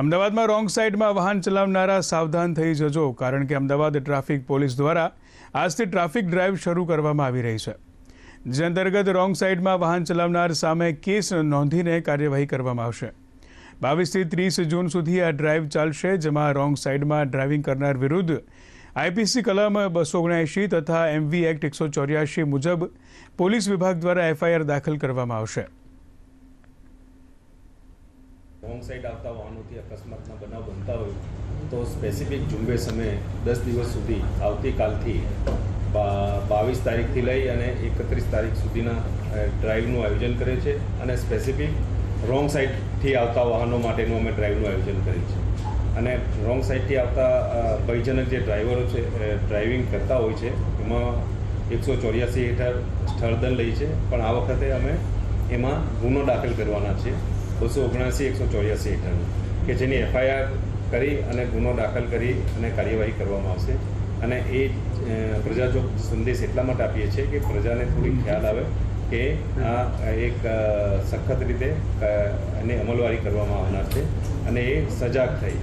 અમદાવાદમાં રોંગ સાઇડમાં વાહન ચલાવનારા સાવધાન થઈ જજો, કારણ કે અમદાવાદ ટ્રાફિક પોલીસ દ્વારા આજથી ટ્રાફિક ડ્રાઈવ શરૂ કરવામાં આવી રહી છે. જે અંતર્ગત રોંગ સાઈડમાં વાહન ચલાવનાર સામે કેસ નોંધીને કાર્યવાહી કરવામાં આવશે. બાવીસથી ત્રીસ જૂન સુધી આ ડ્રાઈવ ચાલશે, જેમાં રોંગ સાઇડમાં ડ્રાઇવિંગ કરનાર વિરુદ્ધ આઈપીસી કલમ બસો ઓગણએંશી તથા એમવી એક્ટ એકસો ચોર્યાસી મુજબ પોલીસ વિભાગ દ્વારા એફઆઈઆર દાખલ કરવામાં આવશે. રોંગ સાઈડ આવતા વાહનોથી અકસ્માતના બનાવ બનતા હોય તો સ્પેસિફિક ઝુંબેશ અમે દસ દિવસ સુધી આવતીકાલથી બાવીસ તારીખથી લઈ અને એકત્રીસ તારીખ સુધીના ડ્રાઈવનું આયોજન કરે છે અને સ્પેસિફિક રોંગ સાઈડથી આવતા વાહનો માટેનું અમે ડ્રાઈવનું આયોજન કરીએ છીએ. અને રોંગ સાઈડથી આવતા ભયજનક જે ડ્રાઈવરો છે ડ્રાઇવિંગ કરતા હોય છે, એમાં એકસો ચોર્યાસી હેઠળ સ્થળદંડ લઈ છે. પણ આ વખતે અમે એમાં ગુનો દાખલ કરવાના છે બસો ઓગણસી, એકસો ચોર્યાસી હેઠળ કે જેની એફઆઈઆર કરી અને ગુનો દાખલ કરી અને કાર્યવાહી કરવામાં આવશે. અને એ પ્રજા જો સંદેશ એટલા માટે આપીએ છીએ કે પ્રજાને થોડી ખ્યાલ આવે કે આ એક સખત રીતે એની અમલવારી કરવામાં આવનાર છે અને એ સજાગ થઈ.